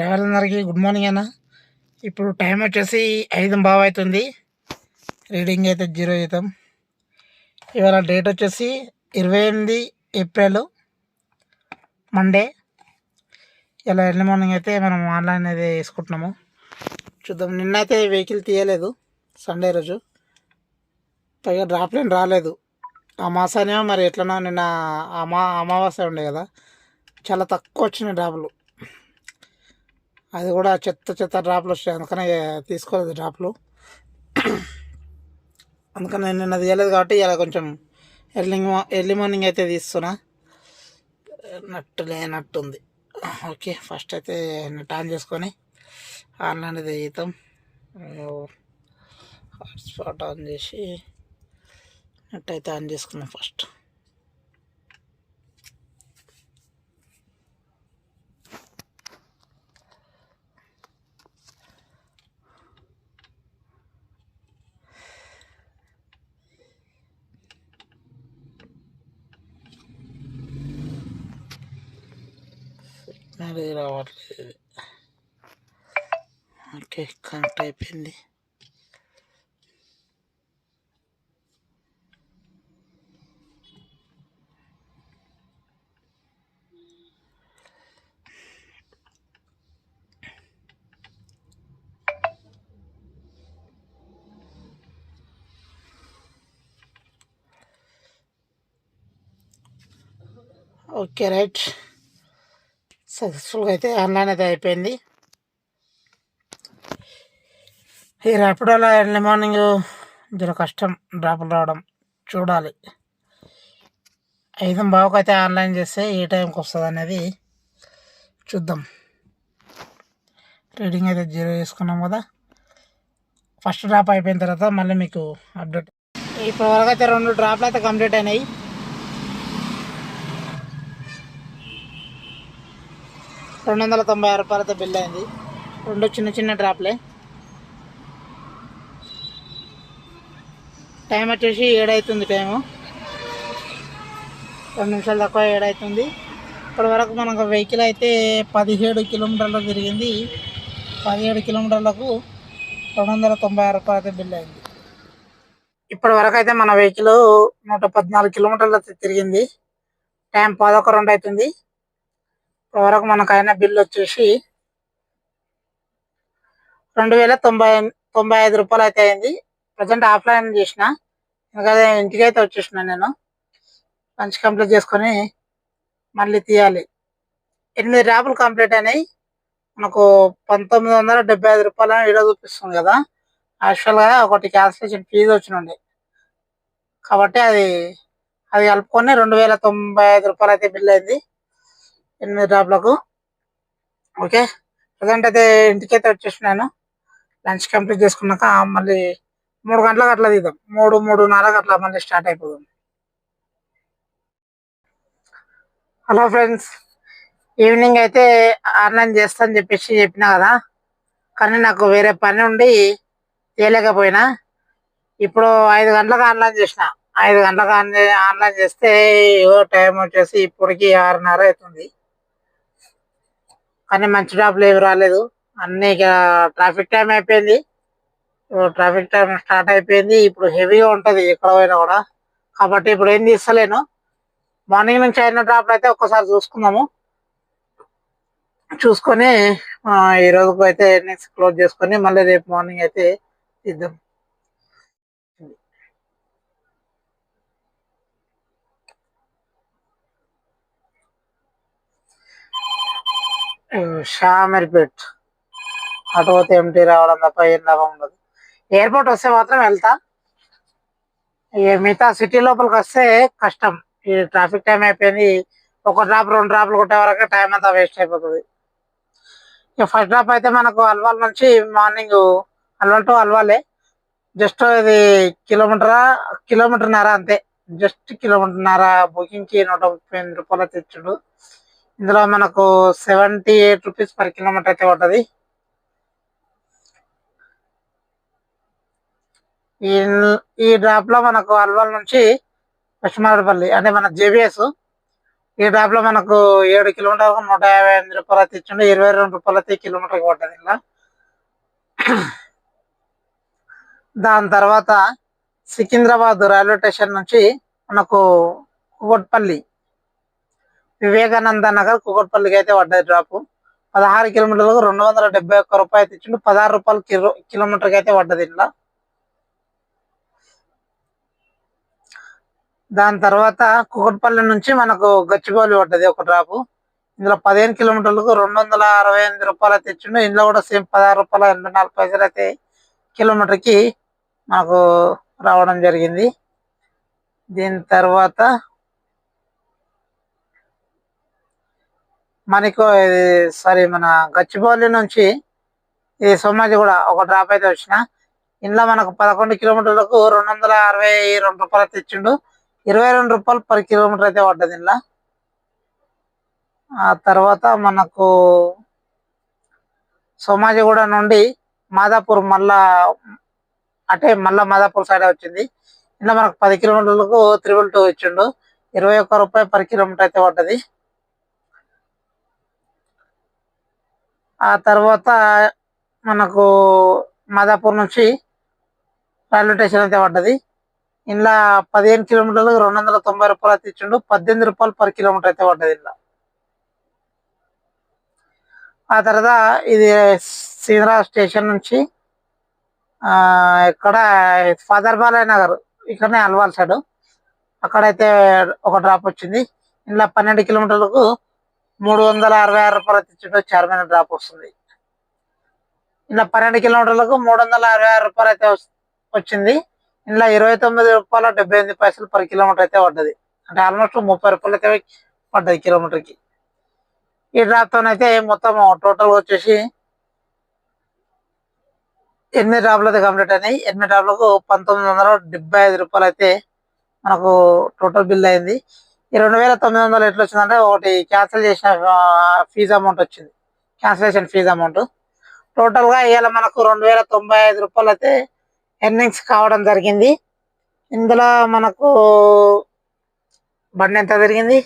Driver అందరికీ good morning అన్న. ఇప్పుడు టైం వచ్చేసి ఐదు బావ్ అవుతుంది రీడింగ్ అయితే జీరో అవుతాం ఇవాళ డేట్ వచ్చేసి ఇరవై ఎనిమిది ఏప్రిల్ మండే. ఇలా ఎర్లీ మార్నింగ్ అయితే మనం ఆన్లైన్ అయితే వేసుకుంటున్నాము. చూద్దాం. నిన్నైతే వెహికల్ తీయలేదు సండే రోజు. పైగా డ్రాప్ లైన్ రాలేదు. అమాసానేమో మరి ఎట్లనో నిన్న అమా అమావాస్య ఉండే కదా. చాలా తక్కువ వచ్చినాయి డ్రాపులు. అది కూడా చెత్త చెత్త డ్రాప్లు వచ్చాయి అందుకనే తీసుకోలేదు డ్రాప్లు. అందుకని నేను నిన్న తీయలేదు కాబట్టి ఇలా కొంచెం ఎర్లీ ఎర్లీ మార్నింగ్ అయితే తీస్తున్నా. నట్టు లేనట్టుంది. ఓకే ఫస్ట్ అయితే నెట్ ఆన్ చేసుకొని ఆన్లైన్ అయితే తీద్దాం. హాట్స్పాట్ ఆన్ చేసి నెట్ అయితే ఆన్ చేసుకున్నాం ఫస్ట్. అది రావట్లేదు ఓకే కనెక్ట్ అయిపోయింది ఓకే రైట్ సక్సెస్ఫుల్గా అయితే ఆన్లైన్ అయితే అయిపోయింది. ఈ ర్యాపిడోలో ఎర్లీ మార్నింగ్ జర కష్టం డ్రాపులు రావడం చూడాలి. ఐదు బావకైతే అయితే ఆన్లైన్ చేస్తే ఏ టైంకి వస్తుంది అనేది చూద్దాం. రీడింగ్ అయితే జీరో చేసుకున్నాం కదా. ఫస్ట్ డ్రాప్ అయిపోయిన తర్వాత మళ్ళీ మీకు అప్డేట్ ఇప్పటివరకు అయితే రెండు డ్రాప్లు అయితే కంప్లీట్ అయినాయి. రెండు వందల తొంభై ఆరు రూపాయలతో బిల్ అయింది. రెండు చిన్న చిన్న డ్రాప్లే. టైం వచ్చేసి ఏడవుతుంది టైము రెండు నిమిషాలు తక్కువ ఏడవుతుంది ఇప్పటి వరకు మనకు వెహికల్ అయితే పదిహేడు కిలోమీటర్లు తిరిగింది. పదిహేడు కిలోమీటర్లకు రెండు వందల తొంభై ఆరు రూపాయలతో బిల్ అయింది. ఇప్పటి వరకు అయితే మన వెహికల్ నూట పద్నాలుగు కిలోమీటర్లు అయితే తిరిగింది. టైం పదొక రెండు అవుతుంది వరకు మనకు బిల్ వచ్చేసి రెండు వేల తొంభై తొంభై ఐదు రూపాయలు అయితే అయింది. ప్రజెంట్ ఆఫ్లైన్ చేసిన. ఎందుకంటే ఇంటికి అయితే వచ్చేసిన నేను. లంచ్ కంప్లీట్ చేసుకొని మళ్ళీ తీయాలి. ఎనిమిది ర్యాపులు కంప్లీట్ అయినాయి. మనకు పంతొమ్మిది వందల డెబ్బై ఐదు రూపాయలు వీడియో చూపిస్తుంది కదా. యాక్చువల్గా ఒకటి క్యాన్సిలేషన్ ఫీజు వచ్చినండి కాబట్టి అది అది కలుపుకొని రెండు వేల తొంభై ఐదు రూపాయలు అయితే బిల్ అయింది. ఎనిమిది డ్రాప్లకు ఓకే? ప్రజెంట్ అయితే ఇంటికి అయితే వచ్చేసినాను లంచ్ కంప్లీట్ చేసుకున్నాక మళ్ళీ మూడు గంటలకు అట్లా తీద్దాం మూడు మూడున్నరకు అట్లా మళ్ళీ స్టార్ట్ అయిపోదాం. హలో ఫ్రెండ్స్ ఈవినింగ్ అయితే ఆన్లైన్ చేస్తా అని చెప్పేసి చెప్పినా కదా? కానీ నాకు వేరే పని ఉండి చేయలేకపోయినా. ఇప్పుడు ఐదు గంటలకు ఆన్లైన్ చేసిన. ఐదు గంటలకు ఆన్లైన్ చేస్తే ఏవో టైం వచ్చేసి ఇప్పటికి ఆరున్నర అవుతుంది. కానీ మంచి డాబ్లు ఏమి రాలేదు. అన్ని ఇక ట్రాఫిక్ టైం అయిపోయింది. ట్రాఫిక్ టైం స్టార్ట్ అయిపోయింది. ఇప్పుడు హెవీగా ఉంటది ఎక్కడ పోయినా కూడా. కాబట్టి ఇప్పుడు ఏం తీస్తలేను. మార్నింగ్ నుంచి అయిన డ్రాప్లు అయితే ఒక్కసారి చూసుకుందాము. చూసుకొని ఈ రోజుకు అయితే నెక్స్ట్ క్లోజ్ చేసుకొని మళ్ళీ రేపు మార్నింగ్ అయితే ఇద్దాం షామర్పేట్. అటు పోతే ఎంటీ రావడం తప్ప ఏం లాభం ఉండదు. ఎయిర్పోర్ట్ వస్తే మాత్రం వెళ్తా. ఇక మిగతా సిటీ లోపలికి వస్తే కష్టం. ఈ ట్రాఫిక్ టైం అయిపోయింది. ఒక డ్రాప్ రెండు డ్రాప్లు కొట్టే వరకు టైం అంతా వేస్ట్ అయిపోతుంది. ఇక ఫస్ట్ డ్రాప్ అయితే మనకు అల్వాల్ నుంచి మార్నింగ్ అల్వాల్ టు అల్వాలే. జస్ట్ ఇది కిలోమీటరా కిలోమీటర్న్నర అంతే. జస్ట్ కిలోమీటర్న్నర బుకింగ్కి నూట ముప్పై ఎనిమిది రూపాయలు తెచ్చుడు. ఇందులో మనకు seventy eight rupees per kilometer అయితే పడుతుంది ఈ ఈ డ్రాప్లో మనకు అల్వాల్ నుంచి పశ్చిమారపల్లి అంటే మన జేబిఎస్. ఈ డ్రాప్లో మనకు ఏడు కిలోమీటర్లకు నూట యాభై ఎనిమిది రూపాయలు అయితే ఇచ్చిండు. ఇరవై రెండు రూపాయలు అయితే కిలోమీటర్కి పడ్డది ఇలా దాని తర్వాత సికింద్రాబాద్ రైల్వే స్టేషన్ నుంచి మనకు కుగట్పల్లి వివేకానంద నగర్ కుకట్పల్లికి అయితే పడ్డది డ్రాప్ పదహారు కిలోమీటర్లకు రెండు వందల డెబ్బై ఒక్క రూపాయలు తెచ్చిండు. పదహారు రూపాయలు కిలో కిలోమీటర్కి అయితే పడ్డది ఇలా దాని తర్వాత కుకట్పల్లి నుంచి మనకు గచ్చిబౌలి పడ్డది ఒక డ్రాప్ ఇందులో పదిహేను కిలోమీటర్లకు రెండు వందల అరవై ఎనిమిది రూపాయలు అయితే ఇచ్చిండు ఇందులో కూడా సేమ్ పదహారు రూపాయల ఎనభై నాలుగు పైసలు అయితే కిలోమీటర్కి మనకు రావడం జరిగింది. దీని తర్వాత మనకు ఇది సారీ మన గచ్చిబౌలి నుంచి ఇది సోమాజి కూడా ఒక డ్రాప్ అయితే వచ్చిన. ఇంట్లో మనకు పదకొండు కిలోమీటర్లకు రెండు వందల అరవై రెండు రూపాయలు అయితే ఇచ్చిండు. ఇరవై రెండు రూపాయలు పర్ కిలోమీటర్ అయితే పడ్డది ఇంట్లో ఆ తర్వాత మనకు సోమాజిగూడ నుండి మాదాపూర్ మళ్ళా అంటే మళ్ళా మాదాపూర్ సైడ్ వచ్చింది. ఇలా మనకు పది కిలోమీటర్లకు త్రిబుల్ టూ ఇచ్చిండు. ఇరవై ఒక్క రూపాయి పర్ కిలోమీటర్ అయితే పడ్డది. ఆ తర్వాత మనకు మాదాపూర్ నుంచి రైల్వే స్టేషన్ అయితే పడ్డది. ఇలా పదిహేను కిలోమీటర్లకు రెండు వందల తొంభై రూపాయలు అయితే ఇచ్చిండు. పద్దెనిమిది రూపాయలు పర్ కిలోమీటర్ అయితే పడ్డది ఇలా ఆ తర్వాత ఇది సీదరా స్టేషన్ నుంచి ఆ ఇక్కడ ఫాదర్ బాలయ్య నగర్ ఇక్కడనే అల్వాల్ సైడ్. అక్కడైతే ఒక డ్రాప్ వచ్చింది. ఇలా పన్నెండు కిలోమీటర్లకు మూడు వందల అరవై ఆరు రూపాయలు తెచ్చిండు చార్మైన డ్రాప్ వస్తుంది. ఇలా పన్నెండు కిలోమీటర్లకు మూడు వందల అరవై ఆరు రూపాయలు అయితే వచ్చింది. ఇలా ఇరవై తొమ్మిది రూపాయల డెబ్బై ఎనిమిది పైసలు పర్ కిలోమీటర్ అయితే పడ్డది. అంటే ఆల్మోస్ట్ ముప్పై రూపాయలు అయితే పడ్డది కిలోమీటర్కి. ఈ డ్రాప్తోనైతే అయితే మొత్తం టోటల్ వచ్చేసి ఎనిమిది డ్రాప్లు అయితే కంప్లీట్ అయినాయి. ఎనిమిది డ్రాప్లకు పంతొమ్మిది వందల డెబ్బై ఐదు రూపాయలు అయితే మనకు టోటల్ బిల్ అయింది. ఈ రెండు వేల తొమ్మిది వందలు ఎట్లా వచ్చిందంటే ఒకటి క్యాన్సిల్ చేసిన ఫీజు అమౌంట్ వచ్చింది. క్యాన్సిలేషన్ ఫీజు అమౌంట్ టోటల్గా ఇవాళ మనకు రెండు వేల తొంభై ఐదు రూపాయలు అయితే ఎర్నింగ్స్ కావడం జరిగింది. ఇందులో మనకు బండి ఎంత తిరిగింది?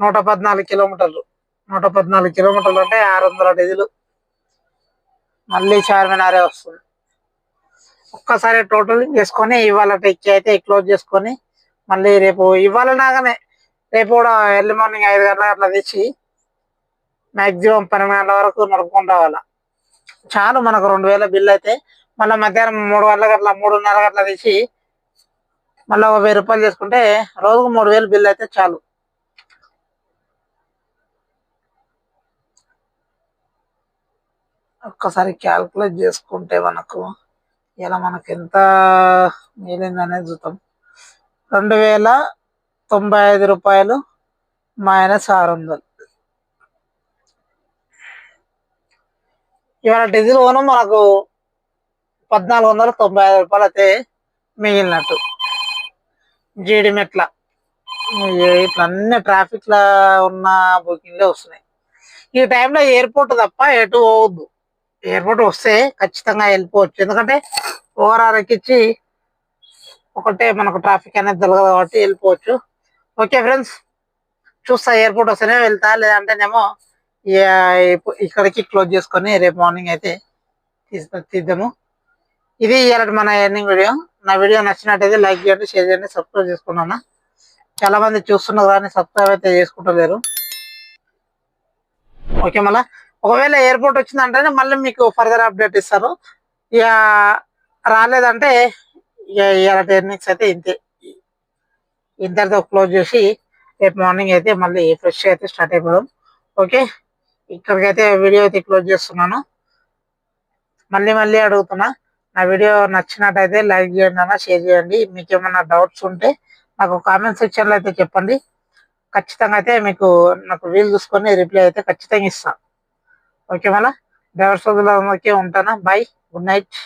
నూట పద్నాలుగు కిలోమీటర్లు. నూట పద్నాలుగు కిలోమీటర్లు అంటే ఆరు వందల డీజిల్. మళ్ళీ చార్మినారే వస్తుంది. ఒక్కసారి టోటల్ చేసుకొని ఇవాళ టెక్కి అయితే క్లోజ్ చేసుకొని మళ్ళీ రేపు ఇవాళ నాగానే. రేపు కూడా ఎర్లీ మార్నింగ్ ఐదు గంటల అట్లా తెచ్చి మ్యాక్సిమం పన్నెండు గంటల వరకు నడుపుకుంటా వాళ్ళ చాలు మనకు రెండు వేల బిల్ అయితే మళ్ళీ మధ్యాహ్నం మూడు గంటలకు అట్లా మూడున్నర గంటల తెచ్చి మళ్ళీ ఒక వెయ్యి రూపాయలు చేసుకుంటే రోజుకు మూడు వేలు బిల్ అయితే చాలు. ఒక్కసారి క్యాల్కులేట్ చేసుకుంటే మనకు ఇలా మనకు ఎంత మిగిలింది అనేది చూద్దాం. రెండు వేల తొంభై ఐదు రూపాయలు మైనస్ ఆరు వందలు. ఇవాళ డీజిల్ కొనం మనకు పద్నాలుగు వందల తొంభై ఐదు రూపాయలు అయితే మిగిలినట్టు. జీడి మెట్ల. ఇట్లా అన్ని ఉన్న బుకింగ్లే వస్తున్నాయి. ఈ టైంలో ఎయిర్పోర్ట్ తప్ప ఎటు పోవద్దు. ఎయిర్పోర్ట్ వస్తే ఖచ్చితంగా వెళ్ళిపోవచ్చు. ఎందుకంటే ఓవరాల్ ఎక్కించి ఒకటే మనకు ట్రాఫిక్ అనేది తెలగదు కాబట్టి వెళ్ళిపోవచ్చు. ఓకే ఫ్రెండ్స్ చూస్తా ఎయిర్పోర్ట్ వస్తేనే వెళ్తా లేదంటేనేమో ఇక ఇక్కడికి క్లోజ్ చేసుకొని రేపు మార్నింగ్ అయితే తీద్దాము. ఇది ఇలాంటి మన ఎర్నింగ్ వీడియో నా వీడియో నచ్చినట్టయితే లైక్ చేయండి షేర్ చేయండి సబ్స్క్రైబ్ చేసుకున్నాను చాలా మంది చూస్తున్నారు కానీ సబ్స్క్రైబ్ అయితే చేసుకుంటలేరు. ఓకే మళ్ళా? ఒకవేళ ఎయిర్పోర్ట్ వచ్చిందంటేనే మళ్ళీ మీకు ఫర్దర్ అప్డేట్ ఇస్తారు. ఇక రాలేదంటే ఇక ఇలాంటి ఎర్నింగ్స్ అయితే ఇంతే. ఇంతటితో క్లోజ్ చేసి రేపు మార్నింగ్ అయితే మళ్ళీ ఫ్రెష్ అయితే స్టార్ట్ అయిపోదాం. ఓకే? ఇక్కడికైతే వీడియో అయితే క్లోజ్ చేస్తున్నాను. మళ్ళీ మళ్ళీ అడుగుతున్నా నా వీడియో నచ్చినట్టయితే లైక్ చేయండి అన్న షేర్ చేయండి. మీకు ఏమైనా డౌట్స్ ఉంటే నాకు కామెంట్ సెక్షన్లో అయితే చెప్పండి. ఖచ్చితంగా అయితే మీకు నాకు వీలు చూసుకొని రిప్లై అయితే ఖచ్చితంగా ఇస్తాను ఓకే మళ్ళీ? డ్రైవర్ సోదరులందరికీ ఉంటానా? బాయ్. Good night.